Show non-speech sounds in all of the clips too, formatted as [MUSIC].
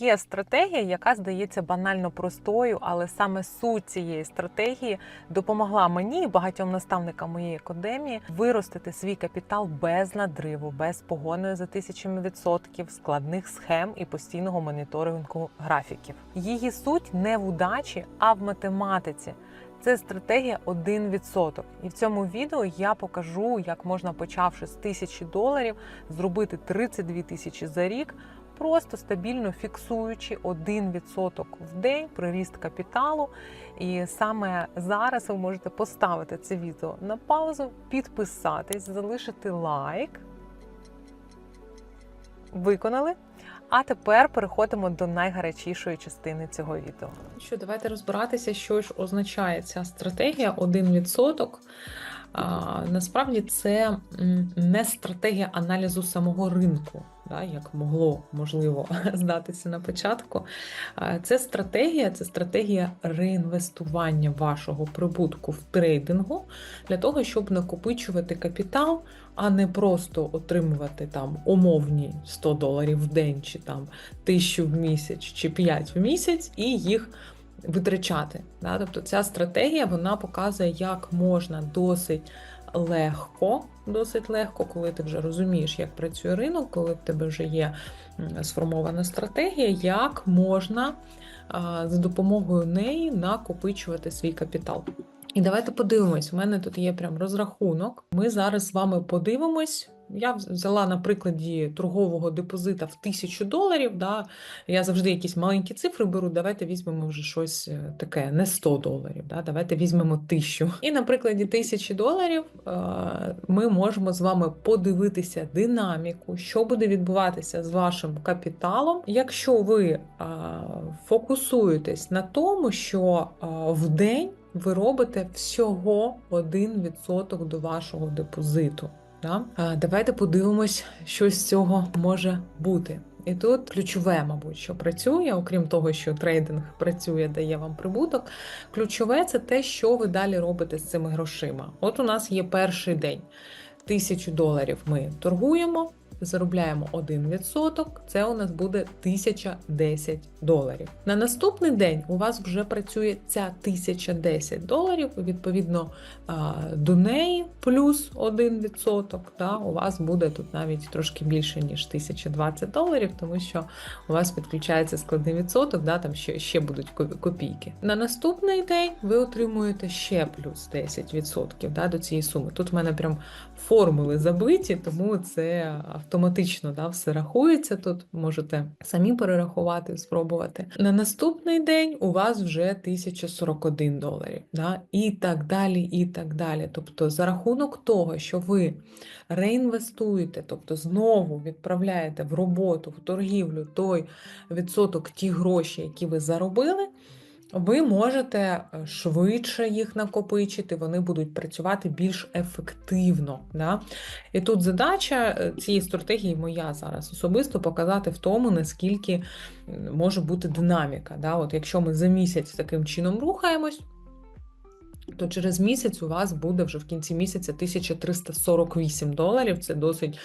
Є стратегія, яка здається банально простою, але саме суть цієї стратегії допомогла мені і багатьом наставникам моєї академії виростити свій капітал без надриву, без погоною за тисячами відсотків, складних схем і постійного моніторингу графіків. Її суть не в удачі, а в математиці. Це стратегія 1%. І в цьому відео я покажу, як можна, почавши з тисячі доларів, зробити 32 тисячі за рік, просто стабільно фіксуючи 1% в день приріст капіталу. І саме зараз ви можете поставити це відео на паузу, підписатись, залишити лайк. Виконали. А тепер переходимо до найгарячішої частини цього відео. Що давайте розбиратися, що ж означає ця стратегія 1%. А, насправді це не стратегія аналізу самого ринку, да, як могло можливо [LAUGHS] здатися на початку. Це стратегія, це стратегія реінвестування вашого прибутку в трейдингу для того, щоб накопичувати капітал, а не просто отримувати там умовні 100 доларів в день, чи там 1000 в місяць, чи 5 в місяць, і їх витрачати. Да? Тобто ця стратегія вона показує, як можна досить легко, досить легко, коли ти вже розумієш, як працює ринок, коли в тебе вже є сформована стратегія, як можна за допомогою неї накопичувати свій капітал. І давайте подивимось. У мене тут є прям розрахунок. Ми зараз з вами подивимось. Я взяла на прикладі торгового депозита в 1000 доларів. Да? Я завжди якісь маленькі цифри беру. Давайте візьмемо вже щось е, таке, не 100 доларів. Да? Давайте візьмемо 1000. І на прикладі 1000 доларів е, ми можемо з вами подивитися динаміку, що буде відбуватися з вашим капіталом, якщо ви е, фокусуєтесь на тому, що в день ви робите всього 1% до вашого депозиту. Да? Давайте подивимось, що з цього може бути. І тут ключове, мабуть, що працює, окрім того, що трейдинг працює, дає вам прибуток. Ключове це те, що ви далі робите з цими грошима. От у нас є перший день. Тисячу доларів ми торгуємо, заробляємо 1%, це у нас буде 1010 доларів. На наступний день у вас вже працює ця 1010 доларів, відповідно до неї плюс 1%. Да, у вас буде тут навіть трошки більше, ніж 1020 доларів, тому що у вас підключається складний відсоток, да, там ще, ще будуть копійки. На наступний день ви отримуєте ще плюс 10% да, до цієї суми. Тут в мене прям формули забиті, тому це автоматично да, все рахується. Тут можете самі перерахувати, спробувати. На наступний день у вас вже 1041 доларів, да, і так далі, і так далі. Тобто, за рахунок того, що ви реінвестуєте, тобто знову відправляєте в роботу, в торгівлю той відсоток, ті гроші, які ви заробили. Ви можете е, швидше їх накопичити, вони будуть працювати більш ефективно. Да? І тут задача е, цієї стратегії моя зараз особисто показати в тому, наскільки може бути динаміка. Да? От якщо ми за місяць таким чином рухаємось, то через місяць у вас буде вже в кінці місяця 1348 доларів. Це досить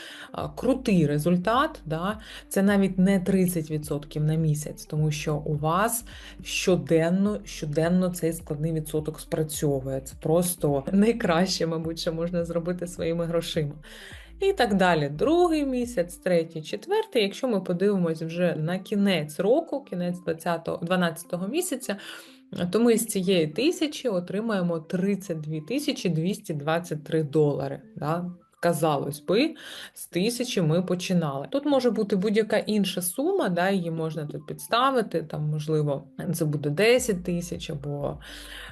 крутий результат. Да? Це навіть не 30% на місяць, тому що у вас щоденно, щоденно цей складний відсоток спрацьовує. Це просто найкраще, мабуть, що можна зробити своїми грошима. І так далі. Другий місяць, третій, четвертий. Якщо ми подивимось вже на кінець року, кінець 20, 12 місяця, то ми з цієї тисячі отримаємо 32 тисячі 223 долари. Да? Казалось би, з тисячі ми починали. Тут може бути будь-яка інша сума, да, її можна тут підставити, там, можливо, це буде 10 тисяч, або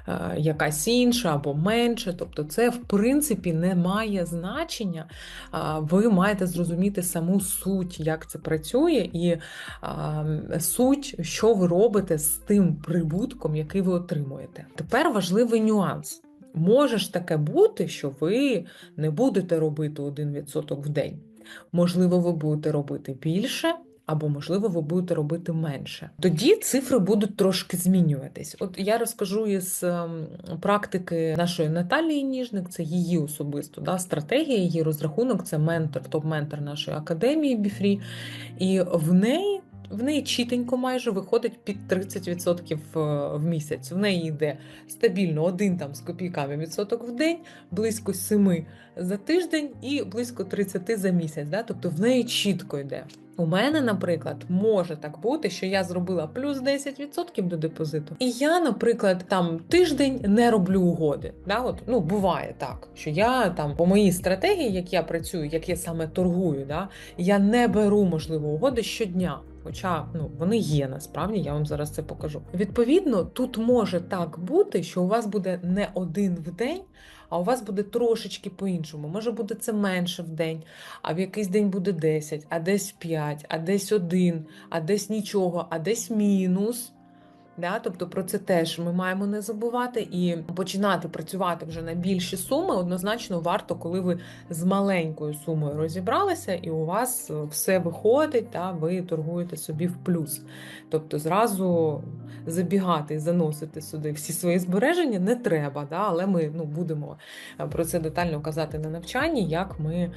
е, якась інша, або менше. Тобто, це в принципі не має значення. А, Ви маєте зрозуміти саму суть, як це працює, і а, суть, що ви робите з тим прибутком, який ви отримуєте. Тепер важливий нюанс. Може ж таке бути, що ви не будете робити 1% в день. Можливо, ви будете робити більше, або, можливо, ви будете робити менше. Тоді цифри будуть трошки змінюватись. От я розкажу із ем, практики нашої Наталії Ніжник, це її особисто да, стратегія, її розрахунок, це ментор, топ-ментор нашої академії Біфрі. І в неї в неї чітенько майже виходить під 30% в- в місяць. В неї йде стабільно один там з копійками відсоток в день, близько 7 за тиждень і близько 30 за місяць. Да? Тобто в неї чітко йде. У мене, наприклад, може так бути, що я зробила плюс 10% до депозиту, і я, наприклад, там тиждень не роблю угоди. Да? От, ну, буває так, що я там по моїй стратегії, як я працюю, як я саме торгую, да? я не беру можливо угоди щодня. Хоча ну вони є насправді, я вам зараз це покажу. Відповідно, тут може так бути, що у вас буде не один в день, а у вас буде трошечки по-іншому. Може буде це менше в день, а в якийсь день буде 10, а десь 5, а десь 1, а десь нічого, а десь мінус. Да? Тобто про це теж ми маємо не забувати і починати працювати вже на більші суми однозначно варто, коли ви з маленькою сумою розібралися, і у вас е, все виходить, та ви торгуєте собі в плюс. Тобто зразу забігати і заносити сюди всі свої збереження не треба, да? але ми ну, будемо е, про це детально казати на навчанні, як ми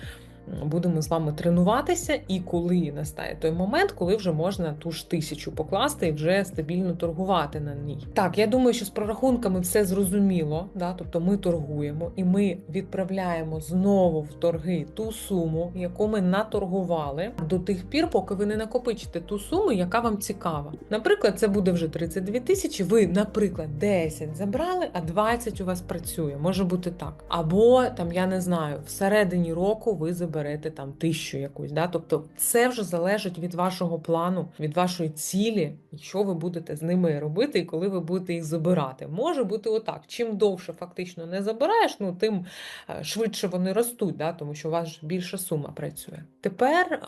будемо з вами тренуватися, і коли настає той момент, коли вже можна ту ж тисячу покласти і вже стабільно торгувати на ній. Так, я думаю, що з прорахунками все зрозуміло. Да? Тобто ми торгуємо і ми відправляємо знову в торги ту суму, яку ми наторгували до тих пір, поки ви не накопичите ту суму, яка вам цікава. Наприклад, це буде вже 32 тисячі. Ви, наприклад, 10 забрали, а 20 у вас працює. Може бути так. Або там я не знаю, всередині року ви заберете там тисячу якусь. Да? Тобто, це вже залежить від вашого плану, від вашої цілі, що ви будете з ними робити, і коли ви будете їх забирати. Може бути отак. Чим довше фактично не забираєш, ну тим е, швидше вони ростуть, да? тому що у вас більша сума працює. Тепер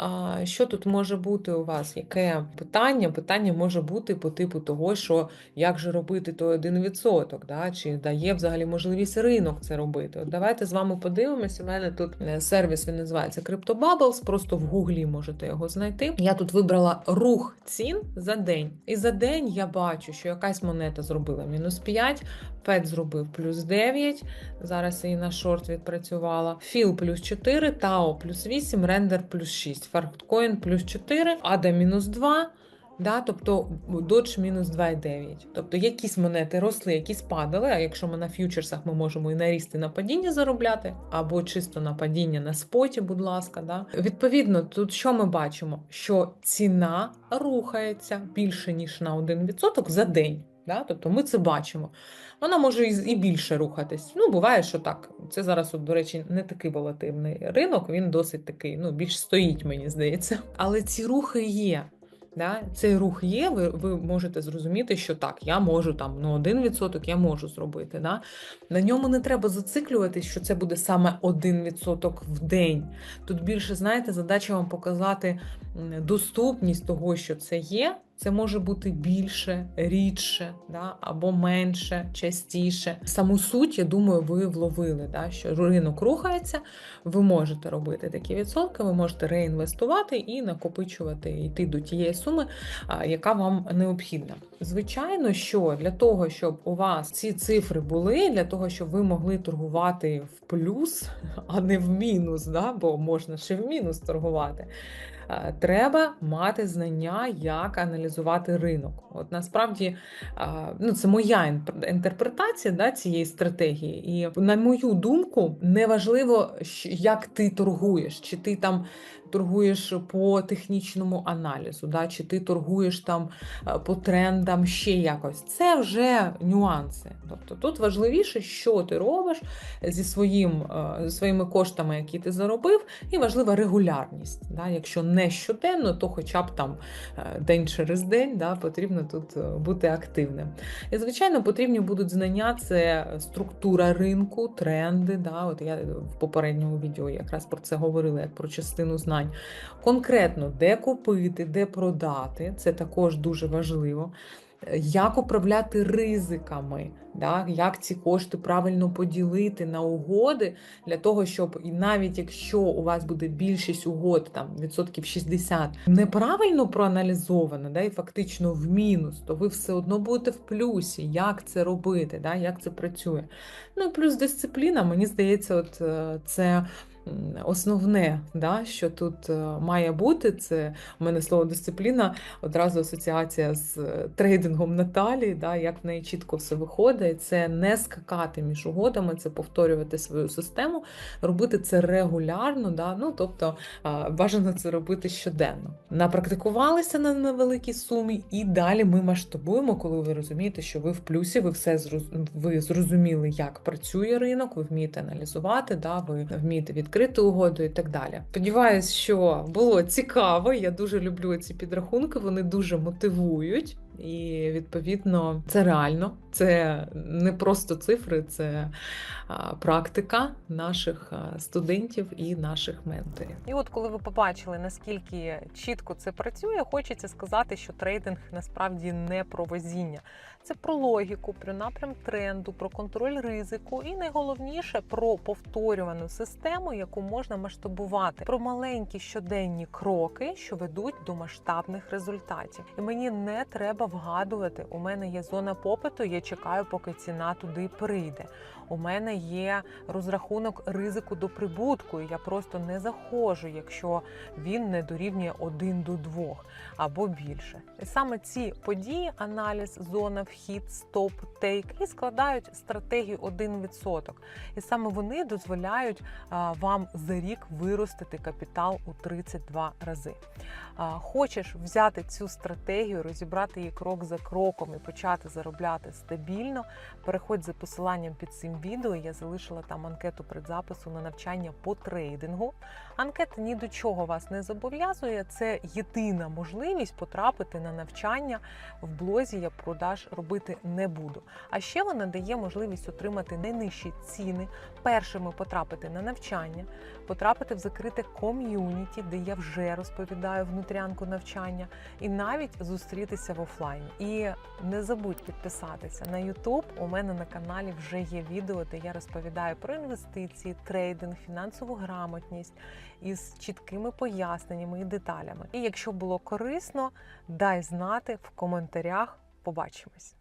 що тут може бути у вас? Яке питання? Питання може бути по типу того, що як же робити той 1%, да? чи дає взагалі можливість ринок це робити. От давайте з вами подивимося. У мене тут е, сервіс він називається CryptoBubbles, просто в гуглі можете його знайти. Я тут вибрала рух цін за день. І за день я бачу, що якась монета зробила мінус 5, Фед зробив плюс 9. Зараз її на шорт відпрацювала. Філ плюс 4, Тао плюс 8, рендер плюс 6, Фарткоін плюс 4, Ада мінус 2. Да, тобто Dodge мінус 2,9. Тобто якісь монети росли, якісь падали. А якщо ми на ф'ючерсах ми можемо і на ріст, і на падіння заробляти, або чисто на падіння на споті, будь ласка. Да. Відповідно, тут що ми бачимо? Що ціна рухається більше ніж на 1% за день. Да? Тобто ми це бачимо. Вона може і і більше рухатись. Ну, буває, що так. Це зараз, от, до речі, не такий волативний ринок, він досить такий, ну, більш стоїть, мені здається. Але ці рухи є. Да? Цей рух є, ви, ви можете зрозуміти, що так, я можу там ну, 1% я можу зробити. Да? На ньому не треба зациклюватись, що це буде саме 1% в день. Тут більше, знаєте, задача вам показати доступність того, що це є. Це може бути більше, рідше, да, або менше, частіше. Саму суть, я думаю, ви вловили, да, що ринок рухається, ви можете робити такі відсотки, ви можете реінвестувати і накопичувати, йти до тієї суми, яка вам необхідна. Звичайно, що для того, щоб у вас ці цифри були, для того, щоб ви могли торгувати в плюс, а не в мінус, да, бо можна ще в мінус торгувати. Е, Треба мати знання, як аналізувати ринок. От насправді е, ну, це моя інтерпретація да, цієї стратегії. І на мою думку, неважливо, як ти торгуєш, чи ти там торгуєш по технічному аналізу, да, чи ти торгуєш там е, по трендам ще якось. Це вже нюанси. Тобто тут важливіше, що ти робиш зі своїм, е, зі своїми коштами, які ти заробив, і важлива регулярність. Да? Якщо не щоденно, то хоча б там е, день через день да, потрібно тут бути активним. І, звичайно, потрібні будуть знання: це структура ринку, тренди. Да? От я в попередньому відео якраз про це говорила, як про частину знань. Конкретно, де купити, де продати, це також дуже важливо. Як управляти ризиками, да? як ці кошти правильно поділити на угоди для того, щоб і навіть якщо у вас буде більшість угод, там відсотків 60, неправильно проаналізовано, да, і фактично в мінус, то ви все одно будете в плюсі, як це робити, да, як це працює. Ну і плюс дисципліна, мені здається, от е, це основне, да, що тут е, має бути, це у мене слово дисципліна, одразу асоціація з е, трейдингом Наталі, да, як в неї чітко все виходить. Це не скакати між угодами, це повторювати свою систему, робити це регулярно, да, ну тобто бажано це робити щоденно. Напрактикувалися на невеликій сумі, і далі ми масштабуємо, коли ви розумієте, що ви в плюсі, ви все зроз- ви зрозуміли, як працює ринок, ви вмієте аналізувати, да, ви вмієте відкрити угоду і так далі. Сподіваюсь, що було цікаво. Я дуже люблю ці підрахунки, вони дуже мотивують. І відповідно це реально, це не просто цифри, це практика наших студентів і наших менторів. І от коли ви побачили, наскільки чітко це працює, хочеться сказати, що трейдинг насправді не про везіння. Це про логіку, про напрям тренду, про контроль ризику і найголовніше про повторювану систему, яку можна масштабувати, про маленькі щоденні кроки, що ведуть до масштабних результатів. І мені не треба вгадувати. У мене є зона попиту. Я чекаю, поки ціна туди прийде. У мене є розрахунок ризику до прибутку. і Я просто не заходжу, якщо він не дорівнює 1 до 2 або більше. І саме ці події, аналіз, зона, вхід, стоп, тейк і складають стратегію 1%. І саме вони дозволяють вам за рік виростити капітал у 32 рази. Хочеш взяти цю стратегію, розібрати її крок за кроком і почати заробляти стабільно. Переходь за посиланням під цим відео. Я залишила там анкету предзапису на навчання по трейдингу. Анкета ні до чого вас не зобов'язує. Це єдина можливість потрапити на навчання в блозі. Я продаж робити не буду. А ще вона дає можливість отримати найнижчі ціни, першими потрапити на навчання, потрапити в закрите ком'юніті, де я вже розповідаю внутрянку навчання, і навіть зустрітися в офлайні. І не забудь підписатися на YouTube. У мене на каналі вже є відео, де я розповідаю про інвестиції, трейдинг, фінансову грамотність із чіткими поясненнями і деталями. І якщо було корисно, дай знати в коментарях. Побачимось.